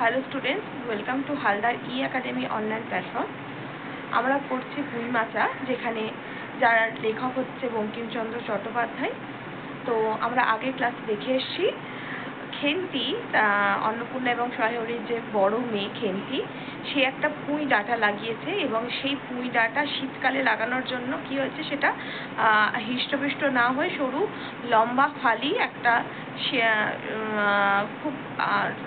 Hello students welcome to Haldar e academy online platform আমরা পড়ছি ভুইমাচা যেখানে যার লেখক হচ্ছে বঙ্কিমচন্দ্র চট্টোপাধ্যায়। তো আমরা আগে ক্লাস দেখে এসেছি, খেন্তি অন্নপূর্ণা এবং সহায়রীর যে বড় মেয়ে খেন্তি সে একটা পুঁই ডাঁটা লাগিয়েছে এবং সেই পুঁই ডাঁটা শীতকালে লাগানোর জন্য কি হয়েছে সেটা হৃষ্টপুষ্ট না হয়ে সরু, লম্বা, ফালি একটা খুব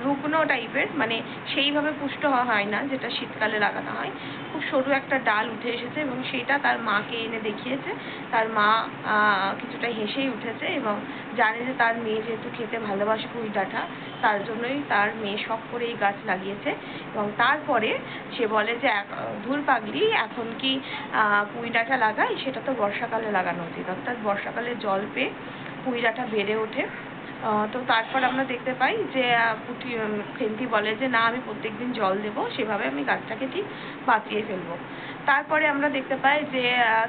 রুগ্ন টাইপের মানে সেইভাবে পুষ্ট হয় না যেটা শীতকালে লাগানো হয়। খুব সরু একটা ডাল উঠে এসেছে এবং সেটা তার মাকে এনে দেখিয়েছে। তার মা কিছুটা হেসেই উঠেছে এবং জানে যে তার মেয়ে যেহেতু খেতে ভালোবাসে পুঁই ডাঁটা, তার জন্যই তার মেয়ে শখ করে এই গাছ লাগিয়েছে এবং তারপরে সে বলে যে ধুর পাগলি, এখন কি পুঁই ডাঁটা লাগাই? সেটা তো বর্ষাকালে লাগানো উচিত। অর্থাৎ বর্ষাকালে জল পেয়ে পুঁই ডাঁটা বেড়ে ওঠে। তো তারপর আমরা দেখতে পাই যে পুঁটি খেন্তি বলে যে, না, আমি প্রত্যেকদিন জল দেব। সেভাবে আমি গাছটাকে ঠিক বাঁচিয়ে ফেলব। তারপরে আমরা দেখতে পাই যে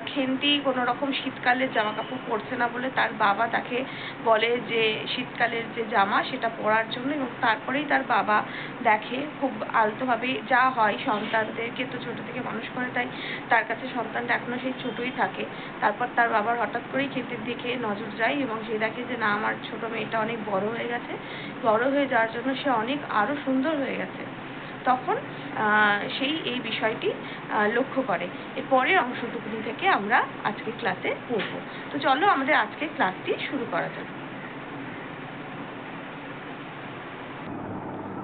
খেন্তি কোনো রকম শীতকালের জামা কাপড় পরছে না বলে তার বাবা তাকে বলে যে, শীতকালের যে জামা সেটা পরার জন্য এবং তারপরেই তার বাবা দেখে খুব আলতোভাবে যা হয় সন্তানদেরকে তো ছোট থেকে মানুষ করে, তাই তার কাছে সন্তানটা এখনও সেই ছোটই থাকে। তারপর তার বাবার হঠাৎ করেই খেতের দিকে নজর যায় এবং সে দেখে যে, না, আমার ছোট মেয়েটা অনেক বড় হয়ে গেছে। বড় হয়ে যাওয়ার জন্য সে অনেক আরও সুন্দর হয়ে গেছে। তখন সেই, এই বিষয়টি লক্ষ্য করে। এর পরের অংশটুকুনি থেকে আমরা আজকে ক্লাসে পড়ব। তো চলো আমাদের আজকে ক্লাসটি শুরু করা যাক।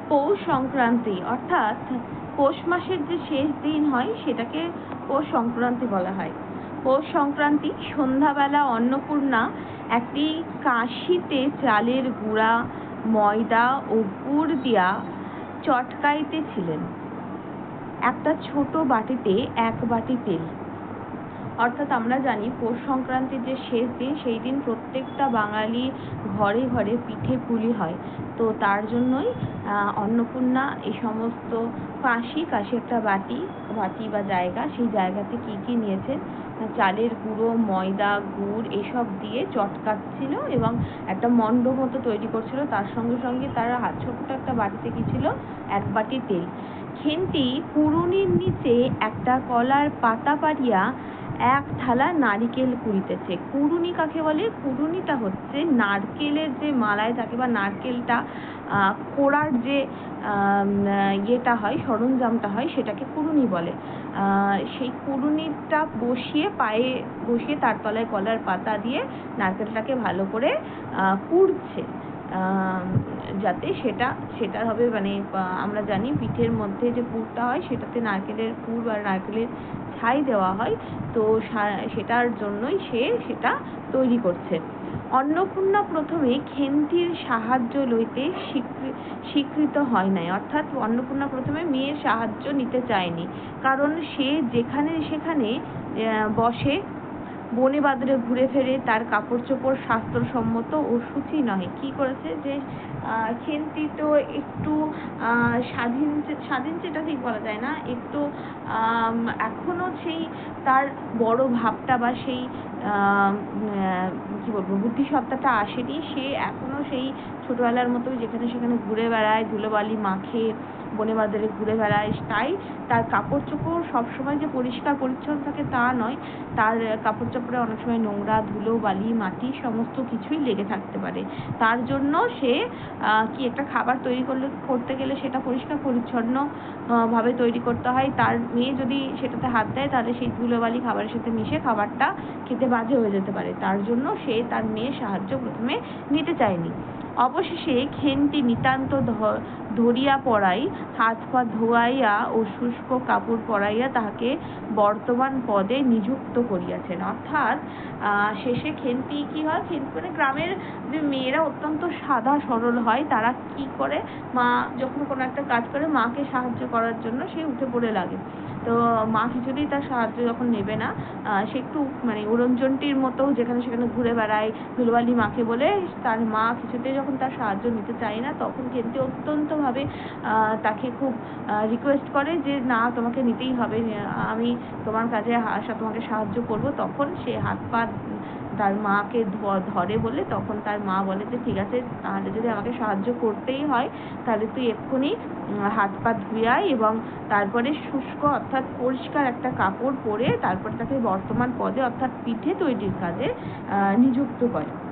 পৌষ সংক্রান্তি, অর্থাৎ পৌষ মাসের যে শেষ দিন হয়, সেটাকে পৌষ সংক্রান্তি বলা হয়। পৌষ সংক্রান্তি, সন্ধ্যাবেলা অন্নপূর্ণা একটি কাশিতে চালের গুঁড়া, ময়দা ও গুড় দিয়া চটকাইতেছিলেন। একটা ছোট বাটিতে এক বাটি তেল অর্থাৎ আমরা জানি পৌষ সংক্রান্তির যে শেষ দিন, সেই দিন প্রত্যেকটা বাঙালি ঘরে ঘরে পিঠে পুলি হয়। তো তার জন্যই অন্নপূর্ণা এই সমস্ত কাশি কাশি একটা বাটি বাটি বা জায়গা, সেই জায়গাতে কি কি নিয়েছেন? চালের গুঁড়ো, ময়দা, গুড় এসব দিয়ে চটকাচ্ছিল এবং একটা মণ্ড মতো তৈরি করছিল। তার সঙ্গে সঙ্গে তার ছোট্ট একটা বাটিতে কি ছিল? এক বাটি তেল। খেন্তি কুড়ুনির নিচে একটা কলার পাতা পাড়িয়া এক থালা নারিকেল কুড়িতেছে। কুড়ুনি কাকে বলে? কুড়ুনিটা হচ্ছে নারকেলের যে মালায় থাকে বা নারকেলটা কোড়ার যে ইয়েটা হয়, সরঞ্জামটা হয়, সেটাকে কুড়ুনি বলে। সেই কুড়ুনিটা বসিয়ে পায়ে, বসিয়ে তার তলায় কলার পাতা দিয়ে নারকেলটাকে ভালো করে কুড়ছে। যাতে সেটা সেটা হবে মানে আমরা জানি পিঠের মধ্যে যে পুরটা হয়, সেটাতে নারকেলের পুর বা নারকেলের ছাই দেওয়া হয়। তো সেটার জন্যই সে সেটা তৈরি করছে। অন্নপূর্ণা প্রথমে খেন্তির সাহায্য লইতে স্বীকৃত হয় নাই। অর্থাৎ অন্নপূর্ণা প্রথমে মেয়ের সাহায্য নিতে চায়নি। কারণ সে যেখানে সেখানে বসে বনে বাদরে ঘুরে ফেরে তার কাপড় চোপড় স্বাস্থ্যসম্মত ও সূচি নয় কি করেছে যে খেন্তি তো একটু স্বাধীন স্বাধীন সেটা ঠিক বলা যায় না, একটু এখনও সেই তার বড় ভাবটা বা সেই কি বলব, বুদ্ধিসত্তাটা আসেনি। সে এখনও সেই ছোটবেলার মতো যেখানে সেখানে ঘুরে বেড়ায়, ধুলোবালি মাখে বনে বাজারে ঘুরে বেড়ায় তাই তার কাপড় চোপড় সবসময় যে পরিষ্কার পরিচ্ছন্ন থাকে তা নয়। তার কাপড় চোপড়ে অনেক সময় নোংরা, ধুলো, বালি, মাটি সমস্ত কিছুই লেগে থাকতে পারে। তার জন্য সে কি একটা খাবার তৈরি করলে, করতে গেলে সেটা পরিষ্কার, পরিচ্ছন্ন ভাবে তৈরি করতে হয়। তার মেয়ে যদি সেটাতে হাত দেয়, তাহলে সেই ধুলোবালি খাবারের সাথে মিশে খাবারটা খেতে বাজে হয়ে যেতে পারে। তার জন্য সে তার মেয়ের সাহায্য প্রথমে নিতে চায়নি। অবশেষে খেনটি নিতান্ত ধরিয়া পড়াই, হাত পা ধোয়াইয়া ও শুষ্ক কাপড় পরাইয়া তাহাকে বর্তমান পদে নিযুক্ত করিয়াছেন। অর্থাৎ শেষে খেন্তি কি হয়? খেন্তি মানে গ্রামের যে মেয়েরা অত্যন্ত সাদা সরল হয়, তারা কি করে? মা যখন কোনো একটা কাজ করে, মাকে সাহায্য করার জন্য সে উঠে পড়ে লাগে। তো মা কিছুতেই তার সাহায্য যখন নেবে না সে একটু মানে উড়নচণ্ডীর মতো যেখানে সেখানে ঘুরে বেড়ায়, ধুলবালি মাকে বলে, তার মা কিছুতেই যখন তার সাহায্য নিতে চায় না, তখন কিন্তু অত্যন্তভাবে তাকে খুব রিকোয়েস্ট করে যে, না, তোমাকে নিতেই হবে আমি তোমার কাজে আসা, তোমাকে সাহায্য করব। তখন সে হাত পা, তার মাকে ধরে বলে, তখন তার মা বলে যে, ঠিক আছে, তাহলে যদি আমাকে সাহায্য করতেই হয়, তাহলে তুই এক্ষুনি হাত পা ধুয়ে আয় এবং তারপরে শুষ্ক অর্থাৎ পরিষ্কার একটা কাপড় পরে তারপর তাকে বর্তমান পদে অর্থাৎ পিঠে তৈরির কাজে নিযুক্ত করে।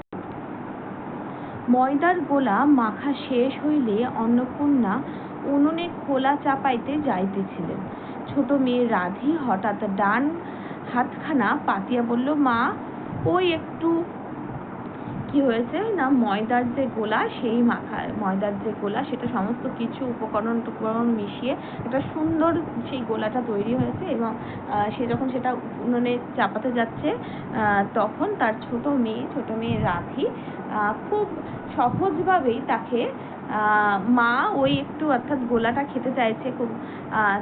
ময়দার গোলা মাখা শেষ হইলে অন্নপূর্ণা উনুনে খোলা চাপাইতে যাইতেছিলেন। ছোট মেয়ে রাধি হঠাৎ ডান হাতখানা পাতিয়া বলল, মা, ওই একটু কি হয়েছে? না, ময়দার যে গোলা, সেই মাখা ময়দার যে গোলা, সেটা সমস্ত কিছু উপকরণ টুকরণ মিশিয়ে একটা সুন্দর সেই গোলাটা তৈরি হয়েছে এবং সে যখন সেটা উনুনে চাপাতে যাচ্ছে তখন তার ছোট মেয়ে ছোট মেয়ে রাধি খুব সহজভাবেই তাকে মা ওই একটু অর্থাৎ গোলাটা খেতে চাইছে খুব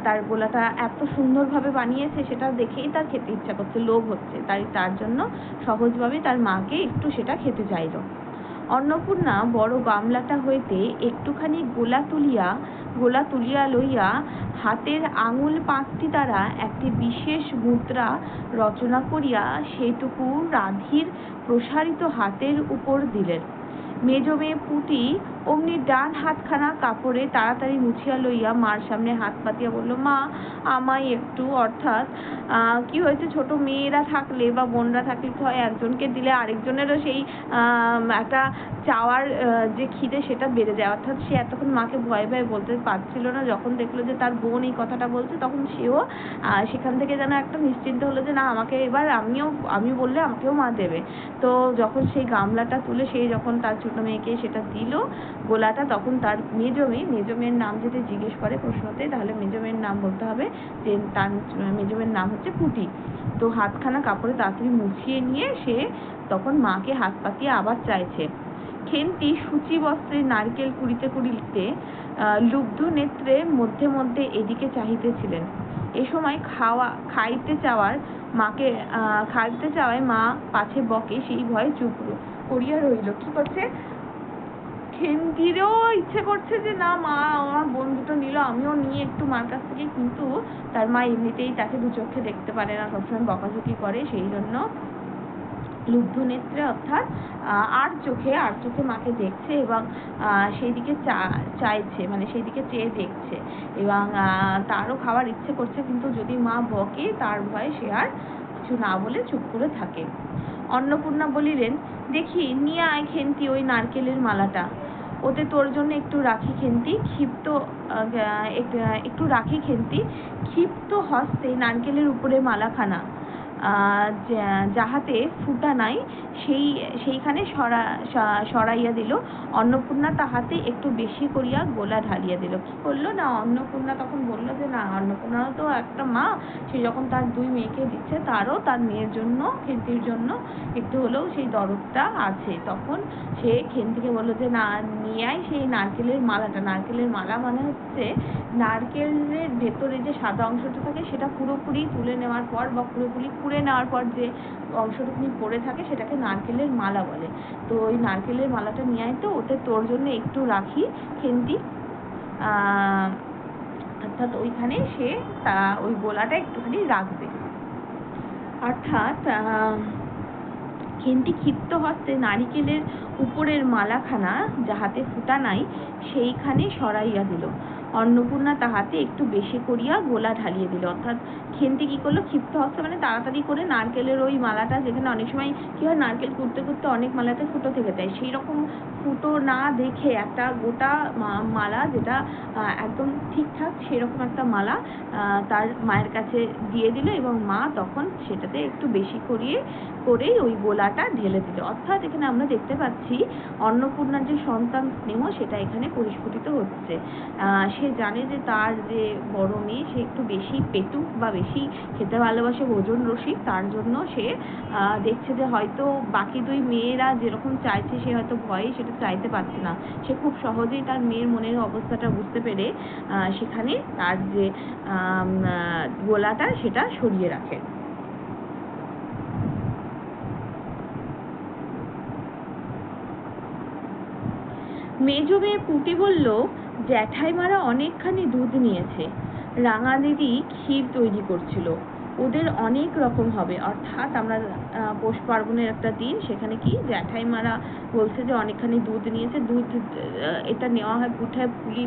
তার গোলাটা এত সুন্দরভাবে বানিয়েছে সেটা দেখেই তার খেতে ইচ্ছা করছে, লোভ হচ্ছে। তাই তার জন্য সহজভাবে তার মাকে একটু সেটা খেতে চাইলো। অন্নপূর্ণা বড় গামলাটা হইতে একটুখানি গোলা তুলিয়া গোলা তুলিয়া লইয়া হাতের আঙুল পাঁচটি দ্বারা একটি বিশেষ মুদ্রা রচনা করিয়া সেইটুকু রাধির প্রসারিত হাতের উপর দিলেন। মেজ মেয়ে পুটি অমনি ডান হাতখানা কাপড়ে তাড়াতাড়ি মুছিয়া লইয়া মার সামনে হাত পাতিয়া বলল, মা, আমায় একটু, অর্থাৎ কি হয়েছে? ছোট মেয়েরা থাকলে বা বোনরা থাকলে কি হয় একজনকে দিলে আরেকজনেরও সেই একটা চাওয়ার যে খিদে সেটা বেড়ে যায়। অর্থাৎ সে এতক্ষণ মাকে ভয়ে ভয়ে বলতে পারছিল না। যখন দেখল যে তার বোন এই কথাটা বলছে, তখন সেও সেখান থেকে যেন একটা নিশ্চিন্ত হলো যে, না, আমাকে এবার আমিও আমি বললে আমাকেও মা দেবে। তো যখন সেই গামলাটা তুলে সেই যখন তার ছোট মেয়েকে সেটা দিল গোলাটা তখন তার মেজ মেয়ে মেজ মেয়ের নাম যদি জিজ্ঞেস করে প্রশ্নতে, তাহলে মেজ মেয়ের নাম বলতে হবে যে তার মেজ মেয়ের নাম হচ্ছে পুটি। তো হাতখানা কাপড়ে তাড়াতাড়ি মুছিয়ে নিয়ে সে তখন মাকে হাত পাতিয়ে আবার চাইছে। খেন্তি সূচি বস্ত্রে নারকেল কুড়িতে কুড়িতে লুব্ধ নেত্রে মধ্যে মধ্যে এদিকে চাহিতেছিলেন। এ সময় খাওয়া, খাইতে চাওয়ার মাকে খাইতে চাওয়ায় মা পাছে বকে সেই ভয়ে চুপ করিয়া রইল কি করছে? খেন্তিরও ইচ্ছে করছে যে না, মা আমার বোন দুটো নিল, আমিও নিয়ে একটু মার কাছ থেকে, কিন্তু তার মা এমনিতেই তাকে দু চোখে দেখতে পারে না, সবসময় বকাঝকি করে, সেই জন্য লুব্ধ নেত্রে অর্থাৎ আর চোখে আর চোখে মাকে দেখছে এবং সেই দিকে চা- চাইছে মানে সেই দিকে চেয়ে দেখছে এবং তারও খাওয়ার ইচ্ছে করছে, কিন্তু যদি মা বকে, তার ভয়ে সে আর কিছু না বলে চুপ করে থাকে। অন্নপূর্ণা বলিলেন, দেখি, নিয়ে আয় খেন্তি ওই নারকেলের মালাটা। ওতে তোর জন্য একটু রাখি খেন্তি, ক্ষিপ্ত একটু রাখি খেন্তি, ক্ষিপ্ত হস্তে নারকেলের উপরে মালাখানা। যাহাতে ফুটা নাই, সেই, সেইখানে সরা সরাইয়া দিল। অন্নপূর্ণা তাহাতে একটু বেশি করিয়া গোলা ঢালিয়া দিল। কি করল? না, অন্নপূর্ণা তখন বলল যে, না, অন্নপূর্ণাও তো একটা মা। সে যখন তার দুই মেয়েকে দিচ্ছে, তারও তার মেয়ের জন্য, খেন্তির জন্য একটু হলেও সেই দরদটা আছে। তখন সে খেন্তিকে বলল যে, না, নিয়ে আয় সেই নারকেলের মালাটা। নারকেলের মালা মানে হচ্ছে নারকেলের ভেতরে যে সাদা অংশটা থাকে, সেটা পুরোপুরি তুলে নেওয়ার পর বা পুরোপুরি কুড়ে নেওয়ার পর যে অংশটুকুনি পড়ে থাকে সেটাকে নারকেলের মালা বলে। তো ওই নারকেলের মালাটা নিয়ে আয় তো ওতে তোর জন্য একটু রাখি, খেন্তি। অর্থাৎ ওইখানে সে তা, ওই গোলাটা একটুখানি রাখবে। অর্থাৎ খেন্তি ক্ষিপ্ত হস্তে নারিকেলের উপরের মালাখানা যাহাতে ফুটা নাই, সেইখানে সরাইয়া দিল। অন্নপূর্ণা তাহাতে একটু বেশি করিয়া গোলা ঢালিয়ে দিল। অর্থাৎ খেন্তি কি করল? ক্ষিপ্ত হস্তে মানে তাড়াতাড়ি করে নারকেলের ওই মালাটা যেখানে অনেক সময় কি হয়, নারকেল কুড়তে কুড়তে অনেক মালাতে ফুটো থেকে যায়। সেই রকম ফুটো না দেখে একটা গোটা মালা যেটা একদম ঠিকঠাক সেরকম একটা মালা তার মায়ের কাছে দিয়ে দিল এবং মা তখন সেটাতে একটু বেশি করিয়ে, করেই ওই গোলাটা ঢেলে দিল। অর্থাৎ এখানে আমরা দেখতে পাচ্ছি অন্নপূর্ণার যে সন্তান স্নেহ, সেটা এখানে পরিস্ফুটিত হচ্ছে। সে জানে যে তার যে বড় মেয়ে, সে একটু বেশি পেটুক বা বেশি খেতে ভালোবাসে ভোজন রসিক, তার জন্য সে দেখছে যে হয়তো বাকি দুই মেয়েরা যেরকম চাইছে, সে হয়তো ভয়ে সেটা চাইতে পারছে না। সে খুব সহজেই তার মেয়ের মনের অবস্থাটা বুঝতে পেরে সেখানে তার যে গোলাটা সেটা সরিয়ে রাখে। মেজো মেয়ে পুটি বলল, জ্যাঠাইমারা অনেকখানি দুধ নিয়েছে। রাঙা দিদি ক্ষীর তৈরি করছিল। ওদের অনেক রকম হবে। অর্থাৎ আমরা পৌষ পার্বণের একটা দিন, সেখানে কি জ্যাঠাইমারা বলছে যে অনেকখানি দুধ নিয়েছে। দুধ এটা নেওয়া হয় পুঠায় পুলি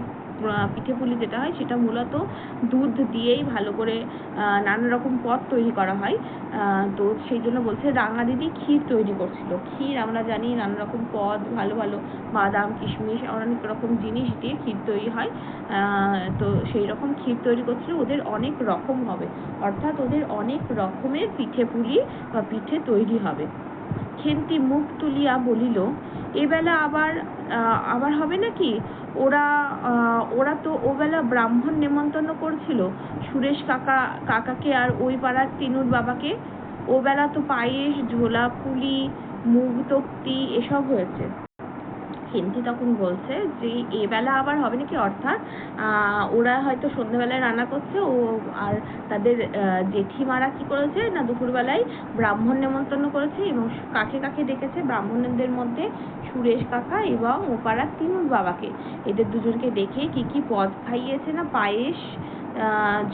পিঠে পুলি যেটা হয় সেটা মূলত দুধ দিয়েই ভালো করে নানা রকম পদ তৈরি করা হয়। তো সেই জন্য বলছে রাঙা দিদি ক্ষীর তৈরি করছিল। ক্ষীর আমরা জানি নানা রকম পদ, ভালো ভালো বাদাম, কিশমিশ, অনেক রকম জিনিস দিয়ে ক্ষীর তৈরি হয়। তো সেই রকম ক্ষীর তৈরি করছিল, ওদের অনেক রকম হবে। অর্থাৎ ওদের অনেক রকমের পিঠে পুলি বা পিঠে তৈরি হবে। খেন্তি মুখ তুলিয়া বলিল, এবেলা আবার আবার হবে নাকি? ওরা ওরা তো ওবেলা ব্রাহ্মণ নেমন্তন্ন করছিল। সুরেশ কাকা, কাকাকে আর ওই পাড়ার তিনুর বাবাকে। ওবেলা তো পায়েস, ঝোলা, পুলি, মুগ, তক্তি এসব হয়েছে। খেন্তি তখন বলছে যে এবেলা আবার হবে নাকি? অর্থাৎ ওরা হয়তো সন্ধ্যাবেলায় রান্না করছে, ও আর তাদের জেঠিমারা কি করেছে না দুপুরবেলায় ব্রাহ্মণ নেমন্তন্ন করেছে এবং কাকে কাকে ডেকেছে? ব্রাহ্মণদের মধ্যে সুরেশ কাকা এবং ওপাড়ার তিনুর বাবাকে। এদের দুজনকে ডেকে কি কি পদ খাইয়েছে না? পায়েস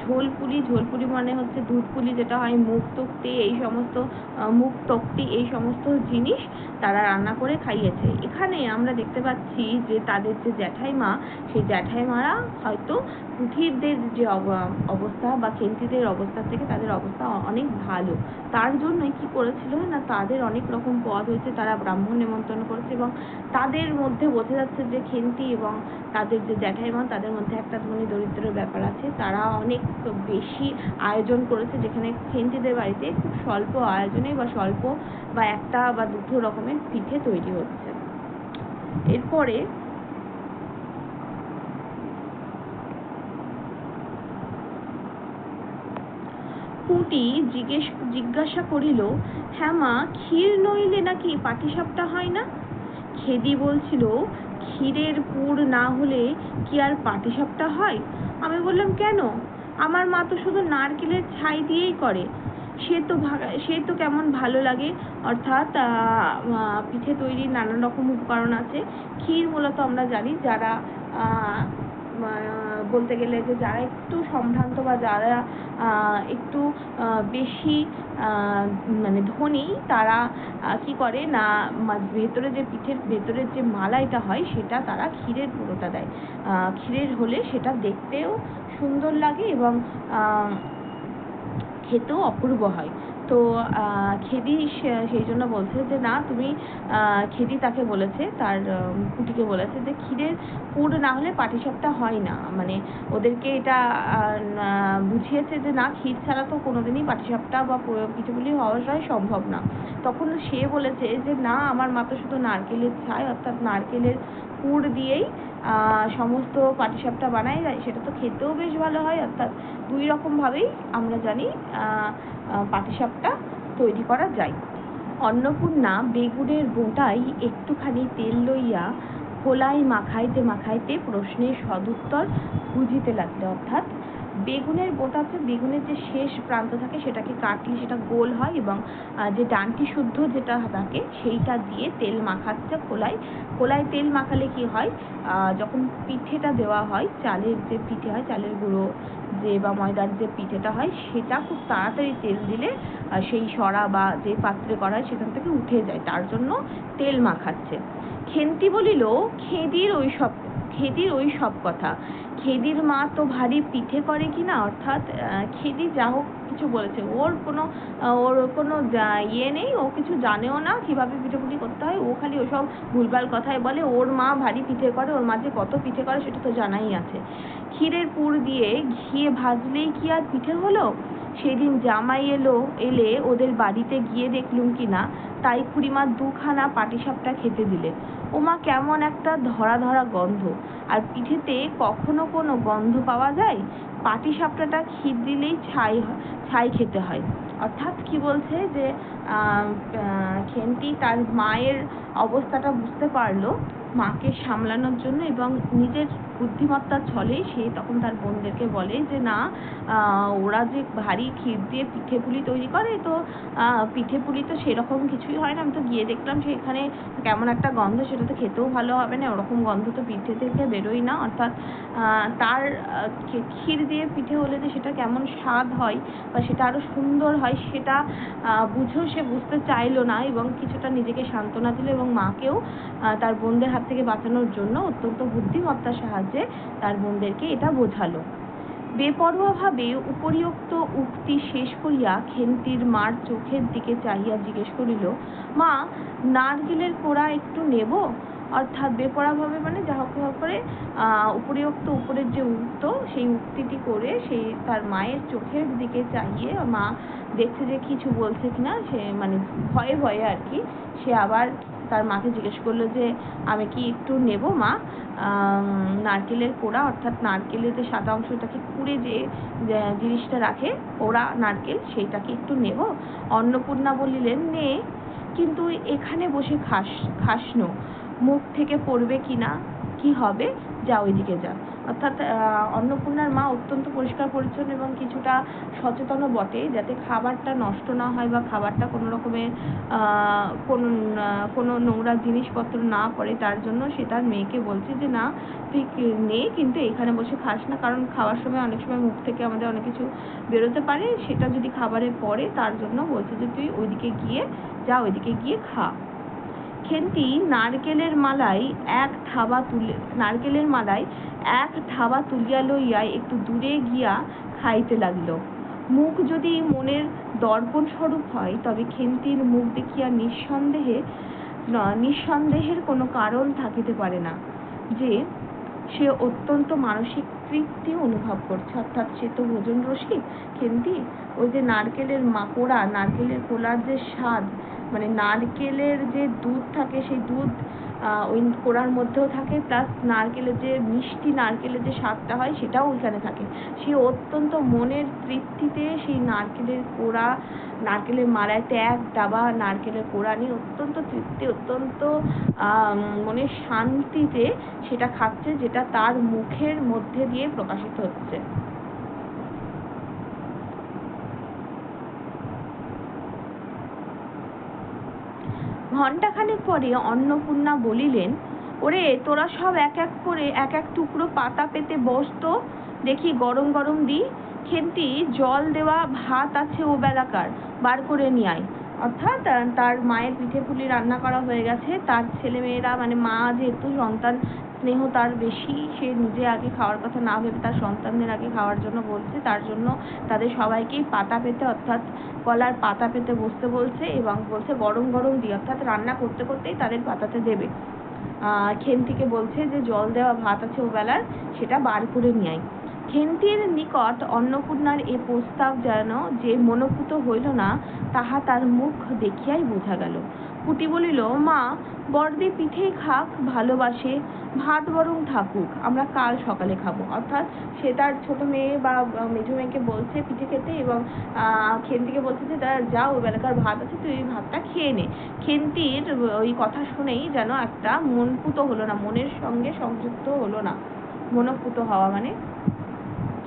ঝোল পুলি ঝোল পুলি মানে হচ্ছে দুধ পুলি যেটা হয় মুগ তক্তি এই সমস্ত মুগ তক্তি এই সমস্ত জিনিস। তারা রান্না করে খাইয়েছে। এখানে আমরা দেখতে পাচ্ছি যে তাদের যে জ্যাঠাইমা, সেই জ্যাঠাইমারা হয়তো পুঁথিরদের যে অব- অবস্থা বা খেন্তিদের অবস্থা থেকে তাদের অবস্থা অনেক ভালো। তার জন্যই কি করেছিল না, তাদের অনেক রকম পদ হয়েছে তারা ব্রাহ্মণ নেমন্তন্ন করেছে এবং তাদের মধ্যে বোঝা যাচ্ছে যে খেন্তি এবং তাদের যে জ্যাঠাইমা, তাদের মধ্যে একটা ধনী দরিদ্রের ব্যাপার আছে। তারা অনেক বেশি আয়োজন করেছে যেখানে খেন্তিদের বাড়িতে খুব স্বল্প আয়োজনে বা স্বল্প বা একটা বা দুটো রকমের পিঠে তৈরি হচ্ছে। এরপরে পুঁটি জিজ্ঞেস, জিজ্ঞাসা করিল হ্যাঁ মা, ক্ষীর নইলে নাকি পাটিসাপটা হয় না? খেদি বলছিল, ক্ষীরের পুর না হলে কি আর পাটিসাপটা হয়? আমি বললাম, কেন? আমার মা তো শুধু নারকেলের ছাই দিয়েই করে। সে তো সে তো কেমন ভালো লাগে। অর্থাৎ পিঠে তৈরির নানান রকম উপকরণ আছে। ক্ষীর মূলত আমরা জানি যারা বলতে গেলে যে যারা একটু সম্ভ্রান্ত বা যারা একটু বেশি মানে ধনী, তারা কি করে না ভেতরে যে পিঠের ভেতরের যে মালাইটা হয়, সেটা তারা ক্ষীরের পুরোটা দেয়। ক্ষীরের হলে সেটা দেখতেও সুন্দর লাগে এবং খেতেও অপূর্ব হয়। তো খেদি সেই জন্য বলছে যে, না, তুমি খেদি তাকে বলেছে, তার কুটিকে বলেছে যে, ক্ষীরের পুর না হলে পাটিসাপটা হয় না। মানে ওদেরকে এটা বুঝিয়েছে যে, না, ক্ষীর ছাড়া তো কোনোদিনই পাটিসাপটা বা পিঠেপুলি হওয়াটাই সম্ভব না। তখন সে বলেছে যে, না, আমার মা তো শুধু নারকেলের ছাই, অর্থাৎ নারকেলের পুর দিয়েই সমস্ত পাটিসাপটা যায় সেটা তো খেতেও বেশ ভালো হয়, অর্থাৎ দুই রকমভাবেই আমরা জানি পাটিসাপটা তৈরি করা যায়। অন্নপূর্ণা বেগুনের বোঁটায় একটুখানি তেল লইয়া খোলাই মাখাইতে মাখাইতে প্রশ্নের সদুত্তর বুঝিতে লাগলে, অর্থাৎ বেগুনের বোঁটা হচ্ছে বেগুনের যে শেষ প্রান্ত থাকে সেটাকে কাটলে সেটা গোল হয় এবং যে ডানটি শুদ্ধ যেটা থাকে সেইটা দিয়ে তেল মাখাচ্ছে খোলায়। খোলায় তেল মাখালে কি হয় যখন পিঠেটা দেওয়া হয়, চালের যে পিঠে হয়, চালের গুঁড়ো যে বা ময়দার যে পিঠেটা হয়, সেটা খুব তাড়াতাড়ি তেল দিলে সেই সরা বা যে পাত্রে করা হয় সেখান থেকে উঠে যায়। তার জন্য তেল মাখাচ্ছে। খেন্তি বলিল, খেদির ওই সব খেদির ওই সব কথা। খেদির মা তো ভারী পিঠে করে কিনা অর্থাৎ আহ, খেদি যা হোক কিছু বলেছে। ওর কোনো ওর কোনো ইয়ে নেই ও কিছু জানেও না কীভাবে পিঠেপুলি করতে হয়। ও খালি ওসব ভুলভাল কথাই বলে। ওর মা ভারী পিঠে করে ওর মা যে কত পিঠে করে সেটা তো জানাই আছে। ক্ষীরের পুর দিয়ে ঘিয়ে ভাজলেই কি আর পিঠে হলো? সেদিন জামাই এলো, এলে ওদের বাড়িতে গিয়ে দেখলুম কিনা, তাই খুড়িমা দুখানা পাটিসাপটা খেতে দিলে ওমা কেমন একটা ধরা ধরা গন্ধ। আর পিঠেতে কখনো কোনো গন্ধ পাওয়া যায়? পাটিসাপটাটা ক্ষীর দিলেই ছাই ছাই খেতে হয়। অর্থাৎ কি বলছে যে খেন্তি তার মায়ের অবস্থাটা বুঝতে পারল, মাকে সামলানোর জন্য এবং নিজের বুদ্ধিমত্তার ছলে সে তখন তার বোনদেরকে বলে যে, না ওরা যে ভারী ক্ষীর দিয়ে পিঠে পুলি তৈরি করে, তো পিঠে পুলি তো সেরকম কিছুই হয় না। আমি তো গিয়ে দেখলাম সেখানে কেমন একটা গন্ধ, সেটা তো খেতেও ভালো হবে না। ওরকম গন্ধ তো পিঠে থেকে বেরোয় না। অর্থাৎ তার ক্ষীর দিয়ে পিঠে হলে যে সেটা কেমন স্বাদ হয় বা সেটা আরও সুন্দর হয়, সেটা বুঝেও সে বুঝতে চাইলো না এবং কিছুটা নিজেকে সান্ত্বনা দিল এবং মাকেও তার বোনদের হাত থেকে বাঁচানোর জন্য অত্যন্ত বুদ্ধিমত্তার সাহায্যে তার বোনদেরকে এটা বোঝালো। বেপরোয়াভাবে উপরিউক্ত উক্তি শেষ করিয়া খেন্তির মার চোখের দিকে চাহিয়া জিজ্ঞেস করিল, মা, নারকেলের কোড়া একটু নেব? অর্থাৎ বেপরাভাবে মানে যা হোক করে উপরিউক্ত উপরের যে উক্ত, সেই উক্তিটি করে সেই তার মায়ের চোখের দিকে চাহিয়ে, মা, দেখছে যে কিছু বলছে কিনা? সে মানে ভয়ে ভয়ে আর কি, সে আবার তার মাকে জিজ্ঞেস করল যে, আমি কি একটু নেব মা? নারকেলের কোড়া অর্থাৎ নারকেলের যে সাদা অংশটাকে কুড়ে যে জিনিসটা রাখে ওরা নারকেল, সেইটাকে একটু নেব? অন্নপূর্ণা বলিলেন, নে, কিন্তু এখানে বসে খাস, খাসনো। মুখ থেকে পড়বে কিনা কি হবে? যা ওইদিকে যা। অর্থাৎ অন্নপূর্ণার মা অত্যন্ত পরিষ্কার পরিচ্ছন্ন এবং কিছুটা সচেতনও বটে যাতে খাবারটা নষ্ট না হয় বা খাবারটা কোনো রকমের কোনো কোনো নোংরা জিনিসপত্র না পড়ে, তার জন্য সে তার মেয়েকে বলছে যে, না, তুই নে কিন্তু এখানে বসে খাস না। কারণ খাওয়ার সময় অনেক সময় মুখ থেকে আমাদের অনেক কিছু বেরোতে পারে, সেটা যদি খাবারে পড়ে, তার জন্য বলছে যে, তুই ওইদিকে গিয়ে যা, ওইদিকে গিয়ে খা। খেন্তি নারকেলের মালাই এক থাবা তুলে, নারকেলের মালাই এক থাবা তুলিয়া লইয়া একটু দূরে গিয়া খাইতে লাগিল। মুখ যদি মনের দর্পণ স্বরূপ হয়, তবে খেন্তির মুখ দেখিয়া নিঃসন্দেহে নিঃসন্দেহের কোনো কারণ থাকিতে পারে না যে, সে অত্যন্ত মানসিক তৃপ্তি অনুভব করছে। অর্থাৎ সে তো ভোজন রসিক খেন্তি ওই যে নারকেলের মাকড়া, নারকেলের কোলার যে স্বাদ মানে নারকেলের যে দুধ থাকে, সেই দুধ ওই কোড়ার মধ্যেও থাকে প্লাস নারকেলের যে মিষ্টি নারকেলের যে স্বাদটা হয়, সেটাও ওইখানে থাকে। সে অত্যন্ত মনের তৃপ্তিতে সেই নারকেলের কোড়া নারকেলের মালাইতে এক ডাবা নারকেলের কোড়া নিয়ে অত্যন্ত তৃপ্তি, অত্যন্ত মনের শান্তিতে সেটা খাচ্ছে, যেটা তার মুখের মধ্যে দিয়ে প্রকাশিত হচ্ছে। ঘণ্টাখানেক পরে অন্নপূর্ণা বলিলেন, ওরে, তোরা সব এক এক করে এক এক টুকরো পাতা পেতে বস তো। দেখি গরম গরম দিই খেন্তি, জল দেওয়া ভাত আছে ও বেলাকার, বার করে নিয়ে আয়। অর্থাৎ তার মায়ের পিঠে পুলি রান্না করা হয়ে গেছে। তার ছেলে মেয়েরা মানে মা যেহেতু সন্তান স্নেহ তার বেশি, সে নিজে আগে খাওয়ার কথা না ভেবে তার সন্তানদের আগে খাওয়ার জন্য বলছে। তার জন্য তাদের সবাইকেই পাতা পেতে, অর্থাৎ কলার পাতা পেতে বসতে বলছে এবং বলছে, গরম গরম দিয়ে অর্থাৎ রান্না করতে করতেই তাদের পাতাতে দেবে। খেন্তিকে বলছে যে, জল দেওয়া ভাত আছে ও বেলার সেটা বার করে নিয়ে আয়। খেন্তির নিকট অন্নপূর্ণার এ প্রস্তাব যেন যে মনোপুত হইল না, তাহা তার মুখ দেখিয়াই বোঝা গেল। পুটি বলিল, মা, বড়দি পিঠেই খাক, ভালোবাসে। ভাত বরং থাকুক আমরা কাল সকালে খাব। অর্থাৎ সে তার ছোট মেয়ে বা মেজো মেয়েকে বলছে পিঠে খেতে এবং খেন্তিকে বলছে যে তার যা বেলাকার ভাত আছে, তুই ওই ভাতটা খেয়ে নে। খেন্তির ওই কথা শুনেই যেন একটা মনপুত হলো না, মনের সঙ্গে সংযুক্ত হলো না। মনপুত হওয়া মানে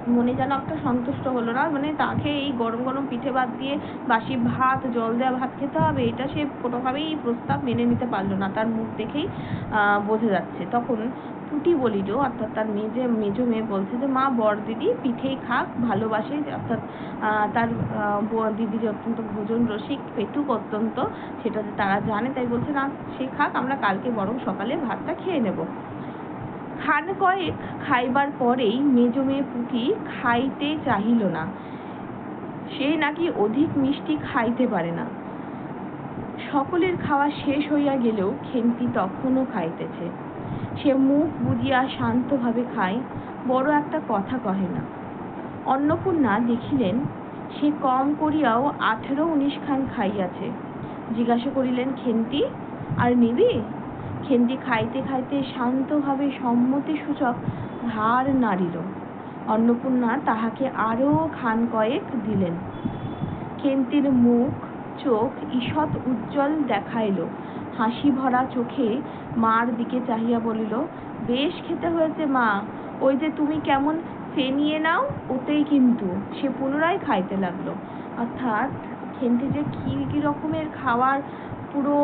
মনে যেন একটা সন্তুষ্ট হলো না। মানে তাকে এই গরম গরম পিঠে ভাত দিয়ে বাসি ভাত, জল দেওয়া ভাত খেতে হবে, এটা সে কোনোভাবেই প্রস্তাব মেনে নিতে পারল না। তার মুখ দেখেই বোঝা যাচ্ছে। তখন পুটি বলিল অর্থাৎ তার মেজে, মেজো মেয়ে বলছে যে, মা বর দিদি পিঠেই খাক, ভালোবাসে। অর্থাৎ তার বর দিদি যে অত্যন্ত ভোজন রসিক পেটুক অত্যন্ত, সেটা তারা জানে, তাই বলছে, না, সে খাক, আমরা কালকে বরং সকালে ভাতটা খেয়ে নেব। খান কয়েক খাইবার পরেই মেজ মেয়ে পুঁটি খাইতে চাহিল না। সে নাকি অধিক মিষ্টি খাইতে পারে না। সকলের খাওয়া শেষ হইয়া গেলেও খেন্তি তখনও খাইতেছে। সে মুখ বুজিয়া শান্তভাবে খায়, বড় একটা কথা কহে না। অন্নপূর্ণা দেখিলেন, সে কম করিয়াও আঠেরো উনিশ খান খাইয়াছে। জিজ্ঞাসা করিলেন, খেন্তি, আর নিবি? খেন্তি খাইতে খাইতে শান্তভাবে সম্মতি সূচক ঘাড় নাড়িল। অন্নপূর্ণা তাহাকে আরও খান কয়েক দিলেন। খেন্তির মুখ, চোখ ঈষৎ উজ্জ্বল দেখাইল। হাসি ভরা চোখে মার দিকে চাহিয়া বলিল, বেশ খেতে হয়েছে মা, ওই যে তুমি কেমন ফেনিয়ে নাও, ওতেই কিন্তু। সে পুনরায় খাইতে লাগল। অর্থাৎ খেন্তি যে কী রকমের খাবার পুরো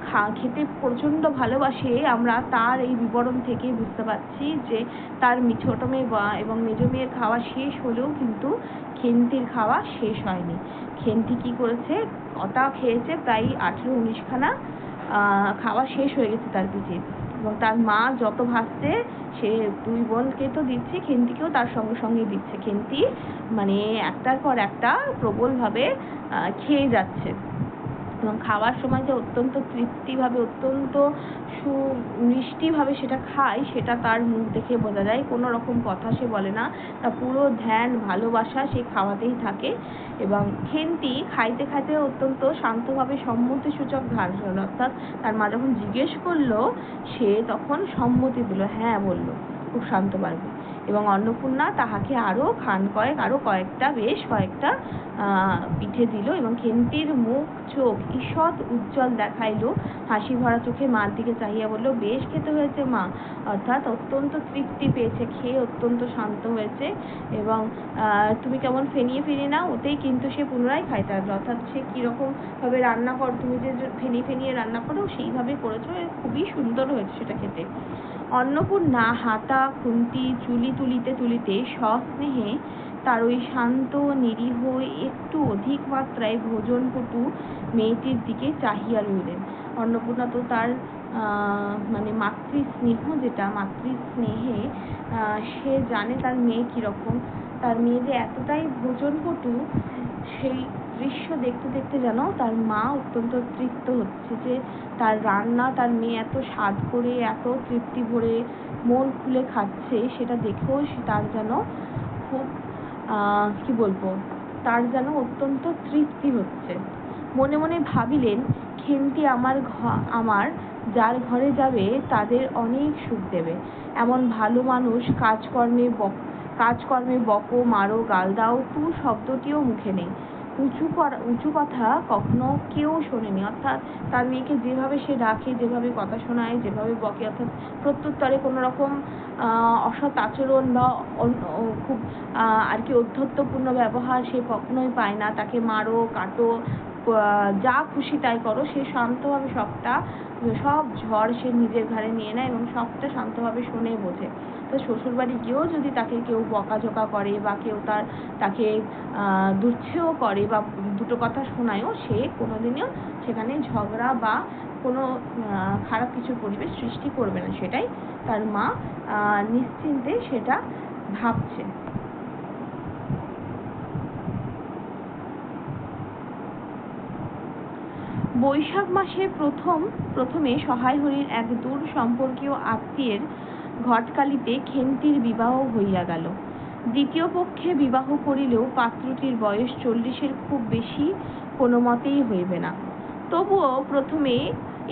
খা, খেতে প্রচণ্ড ভালোবাসে, আমরা তার এই বিবরণ থেকে বুঝতে পারছি যে তার ছোট মেয়ে বা- এবং মেজ মেয়ের খাওয়া শেষ হলেও কিন্তু খেন্তির খাওয়া শেষ হয়নি। খেন্তি কি করেছে? কটা খেয়েছে প্রায় আঠেরো উনিশখানা খাওয়া শেষ হয়ে গেছে তার পিঠে। এবং তার মা যত ভাসছে সে দুই বোনকে তো দিচ্ছে, খেন্তিকেও তার সঙ্গে সঙ্গে দিচ্ছে। খেন্তি মানে একটার পর একটা প্রবলভাবে খেয়ে যাচ্ছে। খাওয়ার সময় যে অত্যন্ত তৃপ্তিভাবে, অত্যন্ত সুমিষ্টিভাবে সেটা খায়, সেটা তার মুখ দেখে বোঝা যায়। কোনো রকম কথা সে বলে না। তার পুরো ধ্যান, ভালোবাসা সে খাওয়াতেই থাকে এবং খেন্তি খাইতে খাইতে অত্যন্ত শান্তভাবে সম্মতিসূচক ধার হলো। অর্থাৎ তার মা যখন জিজ্ঞেস করল, সে তখন সম্মতি দিল হ্যাঁ বলল। খুব শান্ত পারবে এবং অন্নপূর্ণা তাহাকে আরও খান কয়েক আরও কয়েকটা বেশ কয়েকটা পিঠে দিল এবং খেন্তির মুখ, চোখ ঈষৎ উজ্জ্বল দেখাইলো। হাসি ভরা চোখে মার দিকে চাহিয়া বলল, বেশ খেতে হয়েছে মা। অর্থাৎ অত্যন্ত তৃপ্তি পেয়েছে, খেয়ে অত্যন্ত শান্ত হয়েছে এবং তুমি কেমন ফেনিয়ে ফেনিয়ে নাও, ওতেই কিন্তু সে পুনরায় খাইতে লাগল অর্থাৎ সে কীরকম ভাবে রান্না কর, তুমি যে যে ফেনিয়ে ফেনিয়ে রান্না করো, সেইভাবে করেছ খুবই সুন্দর হয়েছে সেটা খেতে। অন্নপূর্ণা হাতা, খুন্তি, চুলি তুলিতে তুলিতে সস্নেহে তার ওই শান্ত, নিরীহ, একটু অধিক মাত্রায় ভোজনপটু মেয়েটির দিকে চাহিয়া রইলেন অন্নপূর্ণা তো তার মানে মাতৃস্নেহ, যেটা মাতৃস্নেহে সে জানে তার মেয়ে কীরকম। তার মেয়ে যে এতটাই ভোজনপটু সেই দৃশ্য দেখতে দেখতে যেন তার মা অত্যন্ত তৃপ্ত হচ্ছে যে তার রান্না, তার মেয়ে এত স্বাদ করে, এত তৃপ্তি ভরে মন খুলে খাচ্ছে, সেটা দেখেও তার যেন খুব কি বলব, তার যেন অত্যন্ত তৃপ্তি হচ্ছে। মনে মনে ভাবিলেন খেন্তি আমার আমার, যার ঘরে যাবে তাদের অনেক সুখ দেবে। এমন ভালো মানুষ কাজকর্মে কাজকর্মে বকো, মারো, গাল দাও তু শব্দটিও মুখে নেই। উঁচু করা, উঁচু কথা কখনো কেউ শোনেনি। অর্থাৎ তার মেয়েকে যেভাবে সে ডাকে, যেভাবে কথা শোনায়, যেভাবে বকে, অর্থাৎ প্রত্যুত্তরে কোনো রকম অসৎ আচরণ বা খুব আর কি অধ্যত্বপূর্ণ ব্যবহার সে কখনোই পায় না। তাকে মারো, কাটো যা খুশি তাই করো। সে শান্তভাবে সবটা, সব ঝড় সে নিজের ঘাড়ে নিয়ে নেয় এবং সবটা শান্তভাবে শুনে বোঝে। তো শ্বশুরবাড়ি গিয়েও যদি তাকে কেউ বকাঝোকা করে বা কেউ তার, তাকে দুচ্ছেও করে বা দুটো কথা শোনায়ও, সে কোনোদিনও সেখানে ঝগড়া বা কোনো খারাপ কিছু পরিবেশ সৃষ্টি করবে না। সেটাই তার মা নিশ্চিন্তে সেটা ভাবছে। বৈশাখ মাসে প্রথম, প্রথমে সহায় হরির এক দূর সম্পর্কীয় আত্মীয়ের ঘটকালিতে খেন্তির বিবাহ হইয়া গেল। দ্বিতীয় পক্ষে বিবাহ করিলেও পাত্রটির বয়স চল্লিশের খুব বেশি কোনো মতেই হইবে না। তবুও প্রথমে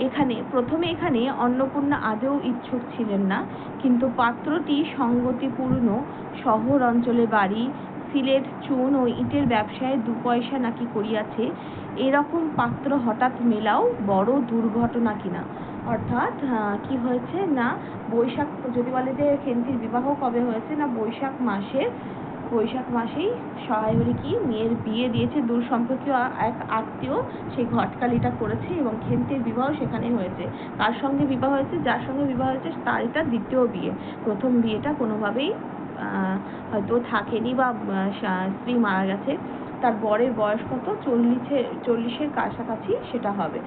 এখানে প্রথমে এখানে অন্নপূর্ণা আদৌ ইচ্ছুক ছিলেন না, কিন্তু পাত্রটি সঙ্গতিপূর্ণ শহর অঞ্চলে বাড়ি সিলেট, চুন ও ইটের ব্যবসায় দু পয়সা নাকি করিয়াছে, এরকম পাত্র হঠাৎ মেলাও বড় দুর্ঘটনা কিনা? অর্থাৎ কি হয়েছে না, বৈশাখ, যদি বলে যে খেন্তির বিবাহ কবে হয়েছে, না বৈশাখ মাসে, বৈশাখ মাসেই সহায় কি মেয়ের বিয়ে দিয়েছে? দূর সম্পর্কীয় এক আত্মীয় সেই ঘটকালিটা করেছে এবং খেন্তির বিবাহ সেখানে হয়েছে। কার সঙ্গে বিবাহ হয়েছে? যার সঙ্গে বিবাহ হয়েছে? তার এটা দ্বিতীয় বিয়ে। প্রথম বিয়েটা কোনোভাবেই হয়তো থাকেনি বা স্ত্রী মারা গেছে। তার বরের বয়স কত? চল্লিশে চল্লিশের কাছাকাছি সেটা হবে।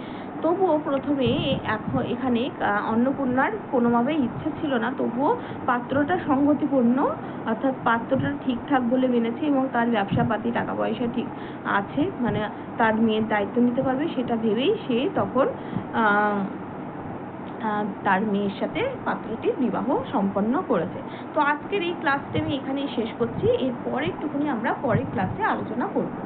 তবুও প্রথমে এখন এখানে অন্নপূর্ণার কোনোভাবেই ইচ্ছে ছিল না। তবুও পাত্রটা সংগতিপূর্ণ অর্থাৎ পাত্রটা ঠিকঠাক বলে মেনেছে এবং তার ব্যবসাপাতি টাকা পয়সা ঠিক আছে। মানে তার মেয়ের দায়িত্ব নিতে পারবে সেটা ভেবেই সে তখন আহ, তার মেয়ের সাথে পাত্রটির বিবাহ সম্পন্ন করেছে। তো আজকের এই ক্লাসটা আমি এখানেই শেষ করছি। এরপরে একটুখানি আমরা পরের ক্লাসে আলোচনা করব।